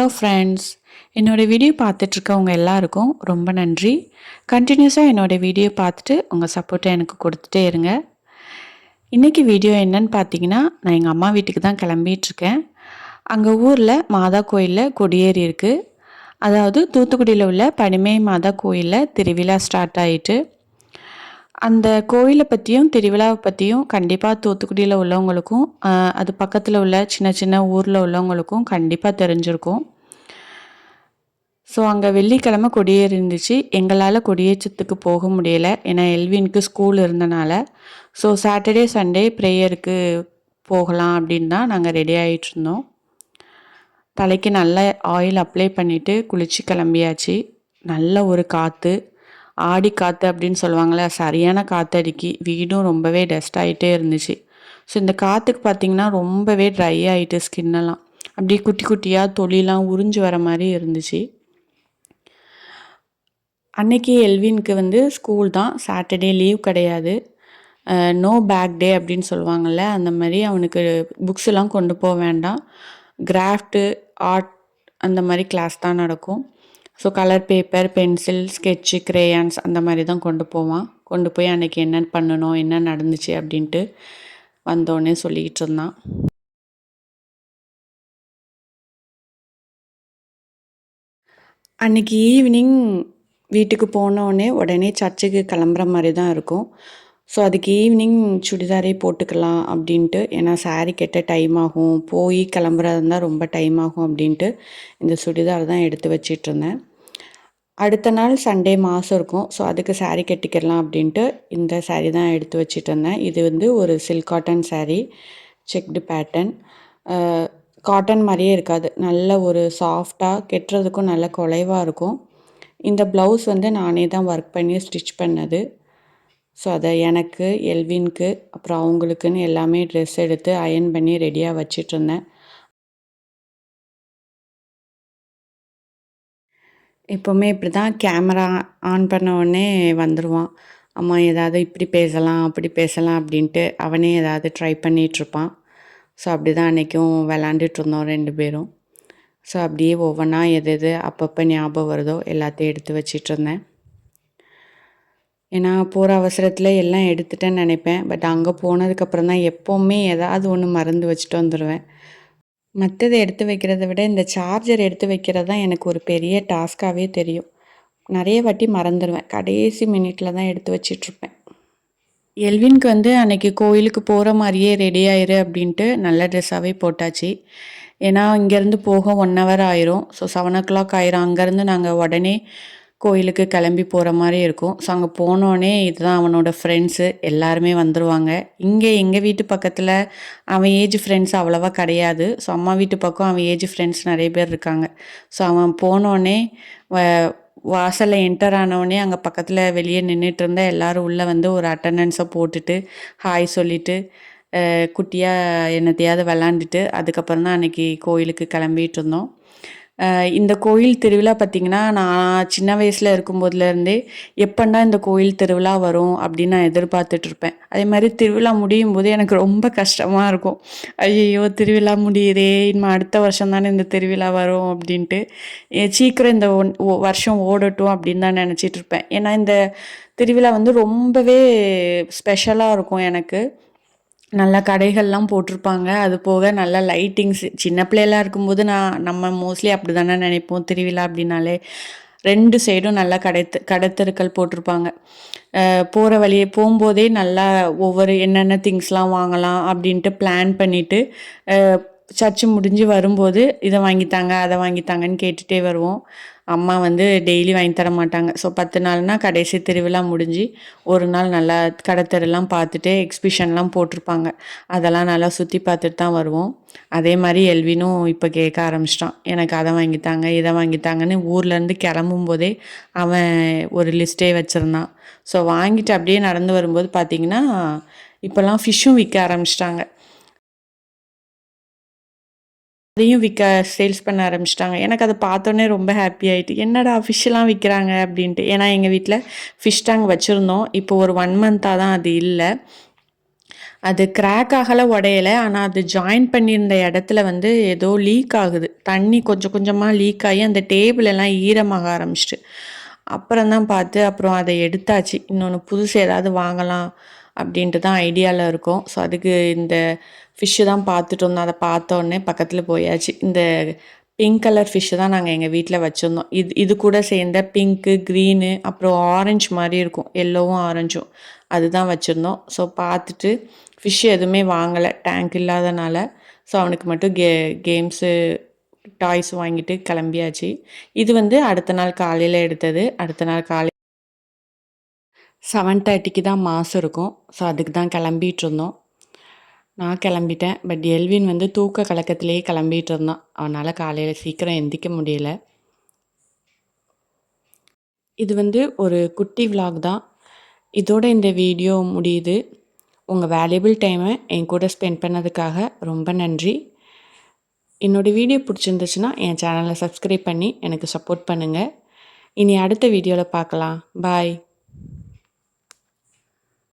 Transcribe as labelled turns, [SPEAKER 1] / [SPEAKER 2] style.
[SPEAKER 1] Hello friends என்னோடய video பார்த்துட்ருக்கவங்க எல்லாருக்கும் ரொம்ப நன்றி. கண்டினியூஸாக என்னோடய வீடியோ பார்த்துட்டு உங்கள் சப்போர்ட்டை எனக்கு கொடுத்துட்டே இருங்க. இன்றைக்கி வீடியோ என்னன்னு பார்த்தீங்கன்னா நான் எங்கள் அம்மா வீட்டுக்கு தான் கிளம்பிகிட்ருக்கேன் அங்கே ஊரில் மாதா கோயிலில் கொடியேறி இருக்குது அதாவது தூத்துக்குடியில் உள்ள பனிமே மாதா கோயிலில் திருவிழா ஸ்டார்ட் ஆகிட்டு அந்த கோயிலை பற்றியும் திருவிழாவை பற்றியும் கண்டிப்பாக தூத்துக்குடியில் உள்ளவங்களுக்கும் அது பக்கத்தில் உள்ள சின்ன சின்ன ஊரில் உள்ளவங்களுக்கும் கண்டிப்பாக தெரிஞ்சிருக்கும். ஸோ அங்கே வெள்ளிக்கிழமை கொடியேறி இருந்துச்சு எங்களால் கொடியேற்றத்துக்கு போக முடியலை. ஏன்னா எல்வினுக்கு ஸ்கூல் இருந்தனால. ஸோ சாட்டர்டே சண்டே ப்ரேயருக்கு போகலாம் அப்படின்னு தான் நாங்கள் ரெடி ஆகிட்டு இருந்தோம். தலைக்கு நல்ல ஆயில் அப்ளை பண்ணிவிட்டு குளிச்சு கிளம்பியாச்சு. நல்ல ஒரு காற்று ஆடி காற்று அப்படின்னு சொல்லுவாங்களே சரியான காற்றடிக்கி வீடும் ரொம்பவே டஸ்ட் ஆகிட்டே இருந்துச்சு. ஸோ இந்த காற்றுக்கு பார்த்திங்கன்னா ரொம்பவே ட்ரை ஆகிட்டு ஸ்கின்னெல்லாம் அப்படியே குட்டி குட்டியாக தொழிலாம் உறிஞ்சு வர மாதிரி இருந்துச்சு. அன்னைக்கு எல்வினுக்கு வந்து ஸ்கூல் தான். சாட்டர்டே லீவ் கிடையாது. நோ பேக் டே அப்படின்னு சொல்லுவாங்கள்ல அந்த மாதிரி அவனுக்கு புக்ஸ் எல்லாம் கொண்டு போக வேண்டாம். கிராஃப்ட்டு ஆர்ட் அந்த மாதிரி கிளாஸ் தான் நடக்கும். So colour paper pencil sketch crayons அந்த மாதிரி தான் கொண்டு போவான். கொண்டு போய் அன்னைக்கு என்ன பண்ணணும் என்ன நடந்துச்சு அப்படின்ட்டு வந்தோடனே சொல்லிக்கிட்டு இருந்தான். அன்னைக்கு ஈவினிங் வீட்டுக்கு போனோடனே உடனே சர்ச்சுக்கு கிளம்புற மாதிரி தான் இருக்கும். ஸோ அதுக்கு ஈவினிங் சுடிதாரே போட்டுக்கலாம் அப்படின்ட்டு ஏன்னா saree கெட்ட டைம் ஆகும். போய் கிளம்புறதா இருந்தால் ரொம்ப டைம் ஆகும் அப்படின்ட்டு இந்த சுடிதார் தான் எடுத்து வச்சிட்ருந்தேன் அடுத்த நாள் சண்டே மாதம் இருக்கும். ஸோ அதுக்கு saree கட்டிக்கலாம் அப்படின்ட்டு இந்த saree தான் எடுத்து வச்சிட்டு இருந்தேன். இது வந்து ஒரு silk cotton saree checked pattern cotton மாதிரியே இருக்காது. நல்ல ஒரு சாஃப்டாக கெட்டுறதுக்கும் நல்ல குலைவாக இருக்கும். இந்த ப்ளவுஸ் வந்து நானே தான் ஒர்க் பண்ணி ஸ்டிச் பண்ணது. ஸோ அதை எனக்கு எல்வின்க்கு அப்புறம் அவங்களுக்குன்னு எல்லாமே ட்ரெஸ் எடுத்து அயன் பண்ணி ரெடியாக வச்சிட்ருந்தேன் எப்போவுமே இப்படி தான் கேமரா ஆன் பண்ண உடனே வந்துடுவான் அம்மா ஏதாவது இப்படி பேசலாம் அப்படி பேசலாம் அப்படின்ட்டு அவனே ஏதாவது ட்ரை பண்ணிகிட்ருப்பான் ஸோ அப்படி தான் அன்றைக்கும் விளாண்டுட்டு இருந்தோம் ரெண்டு பேரும். ஸோ அப்படியே ஒவ்வொன்றா எது எது அப்பப்போ ஞாபகம் வருதோ எல்லாத்தையும் எடுத்து வச்சிட்டு இருந்தேன் ஏன்னா போகிற அவசரத்தில் எல்லாம் எடுத்துட்டேன்னு நினைப்பேன். பட் அங்கே போனதுக்கப்புறம் தான் எப்போவுமே ஏதாவது ஒன்று மறந்து வச்சுட்டு வந்துடுவேன் மற்றதை எடுத்து வைக்கிறத விட இந்த சார்ஜர் எடுத்து வைக்கிறது தான் எனக்கு ஒரு பெரிய டாஸ்க்காகவே தெரியும். நிறைய வாட்டி மறந்துடுவேன் கடைசி மினிட்ல தான் எடுத்து வச்சிட்ருப்பேன். எல்வின்க்கு வந்து அன்னைக்கு கோயிலுக்கு போகிற மாதிரியே ரெடி ஆயிரு அப்படின்ட்டு நல்ல ட்ரெஸ்ஸாகவே போட்டாச்சு. ஏன்னா இங்கேருந்து போக ஒன் ஹவர் ஆயிரும். ஸோ செவன் ஓ கிளாக் ஆயிரும். அங்கேருந்து நாங்கள் உடனே கோயிலுக்கு கிளம்பி போகிற மாதிரி இருக்கும். ஸோ அங்கே போனோடனே இதுதான் அவனோட ஃப்ரெண்ட்ஸு எல்லாருமே வந்துடுவாங்க இங்கே எங்கள் வீட்டு பக்கத்தில் அவன் ஏஜ் ஃப்ரெண்ட்ஸ் அவ்வளோவா கிடையாது. ஸோ அம்மா வீட்டு பக்கம் அவன் ஏஜ் ஃப்ரெண்ட்ஸ் நிறைய பேர் இருக்காங்க. ஸோ அவன் போனோடனே வ- வாசலில் என்டர் ஆனவுடனே அங்கே பக்கத்தில் வெளியே நின்றுட்டு இருந்தால் எல்லாரும் உள்ளே வந்து ஒரு அட்டண்டன்ஸை போட்டுட்டு ஹாய் சொல்லிவிட்டு குட்டியாக என்னத்தையாவது விளாண்டுட்டு அதுக்கப்புறம் தான் அன்னைக்கு கோயிலுக்கு கிளம்பிட்டு இருந்தோம் இந்த கோயில் திருவிழா பார்த்திங்கன்னா நான் சின்ன வயசில் இருக்கும்போதுலேருந்தே எப்பண்டா இந்த கோயில் திருவிழா வரும் அப்படின்னு நான் எதிர்பார்த்துட்ருப்பேன் அதே மாதிரி திருவிழா முடியும் போது எனக்கு ரொம்ப கஷ்டமாக இருக்கும். ஐயோ திருவிழா முடியுதே இனிமே அடுத்த வருஷம் தானே இந்த திருவிழா வரும் அப்படின்ட்டு. சீக்கிரம் இந்த ஒன் ஓ- வருஷம் ஓடட்டும் அப்படின்னு தான் நினச்சிட்டு இருப்பேன். ஏன்னா இந்த திருவிழா வந்து ரொம்பவே ஸ்பெஷலாக இருக்கும் எனக்கு. நல்ல கடைகள்லாம் போட்டிருப்பாங்க. அது போக நல்ல லைட்டிங்ஸ் சின்ன பிள்ளையெல்லாம் இருக்கும்போது நான் நம்ம மோஸ்ட்லி அப்படி தானே நினைப்போம். திருவிழா அப்படின்னாலே ரெண்டு சைடும் நல்லா கடை கடைத்தெருக்கள் போட்டிருப்பாங்க. போகிற வழியே போகும்போதே நல்லா ஒவ்வொரு என்னென்ன திங்ஸ்லாம் வாங்கலாம் அப்படின்ட்டு பிளான் பண்ணிவிட்டு சர்ச்சு முடிஞ்சு வரும்போது இதை வாங்கித்தாங்க அதை வாங்கித்தாங்கன்னு கேட்டுகிட்டே வருவோம். அம்மா வந்து டெய்லி வாங்கி தர மாட்டாங்க. ஸோ பத்து நாள்னா கடைசி திருவிழா முடிஞ்சு ஒரு நாள் நல்லா கடத்தரெல்லாம் பார்த்துட்டு எக்ஸிபிஷன்லாம் போட்டிருப்பாங்க. அதெல்லாம் நல்லா சுற்றி பார்த்துட்டு தான் வருவோம். அதே மாதிரி எல்வினும் இப்போ கேட்க ஆரம்பிச்சிட்டான். எனக்கு அதை வாங்கித்தாங்க இதை வாங்கித்தாங்கன்னு ஊர்லேருந்து கிளம்பும் போதே அவன் ஒரு லிஸ்ட்டே வச்சுருந்தான். ஸோ வாங்கிட்டு அப்படியே நடந்து வரும்போது பார்த்திங்கன்னா இப்போல்லாம் ஃபிஷ்ஷும் விற்க ஆரம்பிச்சிட்டாங்க. அதையும் விற்க சேல்ஸ் பண்ண ஆரம்பிச்சிட்டாங்க. எனக்கு அதை பார்த்தோன்னே ரொம்ப ஹாப்பி ஆயிட்டு என்னடா ஃபிஷ்ஷெல்லாம் விற்கிறாங்க அப்படின்ட்டு. ஏன்னா எங்கள் வீட்டில் ஃபிஷ் டேங்க் வச்சுருந்தோம். இப்போ ஒரு ஒன் மந்த்தாக தான் அது இல்லை. அது கிராக் ஆகல உடையலை. ஆனால் அது ஜாயின் பண்ணியிருந்த இடத்துல வந்து ஏதோ லீக் ஆகுது. தண்ணி கொஞ்சம் கொஞ்சமாக லீக் ஆகி அந்த டேபிள் எல்லாம் ஈரமாக ஆரம்பிச்சிட்டு. அப்புறம் தான் பார்த்து அப்புறம் அதை எடுத்தாச்சு. இன்னொன்று புதுசு ஏதாவது வாங்கலாம். அப்படின்ட்டு தான் ஐடியாவில் இருக்கும். ஸோ அதுக்கு இந்த ஃபிஷ்ஷு தான் பார்த்துட்டு இருந்தோம் அதை பார்த்தோன்னே பக்கத்தில் போயாச்சு. இந்த பிங்க் கலர் ஃபிஷ்ஷு தான் நாங்கள் எங்கள் வீட்டில் வச்சுருந்தோம். இது இது கூட சேர்ந்த பிங்க்கு க்ரீனு அப்புறம் ஆரஞ்சு மாதிரி இருக்கும். எல்லோவும் ஆரஞ்சும் அதுதான் வச்சுருந்தோம். ஸோ பார்த்துட்டு ஃபிஷ் எதுவுமே வாங்கலை. டேங்க் இல்லாதனால. ஸோ அவனுக்கு மட்டும் கே கேம்ஸு டாய்ஸ் வாங்கிட்டு கிளம்பியாச்சு. இது வந்து அடுத்த நாள் காலையில் எடுத்தது. அடுத்த நாள் காலை செவன் தேர்ட்டிக்கு தான் மாஸ் இருக்கும். ஸோ அதுக்கு தான் கிளம்பிட்டு இருந்தோம் நான் கிளம்பிட்டேன். பட் எல்வின் வந்து தூக்க கலக்கத்திலேயே கிளம்பிகிட்டு இருந்தான். அவனால் காலையில் சீக்கிரம் எந்திக்க முடியல. இது வந்து ஒரு குட்டி விலாக் தான். இதோட இந்த வீடியோ முடியுது. உங்கள் வேல்யூபிள் டைமை என் கூட ஸ்பெண்ட் பண்ணதுக்காக ரொம்ப நன்றி. என்னோடய வீடியோ பிடிச்சிருந்துச்சுன்னா என் சேனலை சப்ஸ்கிரைப் பண்ணி எனக்கு சப்போர்ட் பண்ணுங்கள் இனி அடுத்த வீடியோவில் பார்க்கலாம். பாய்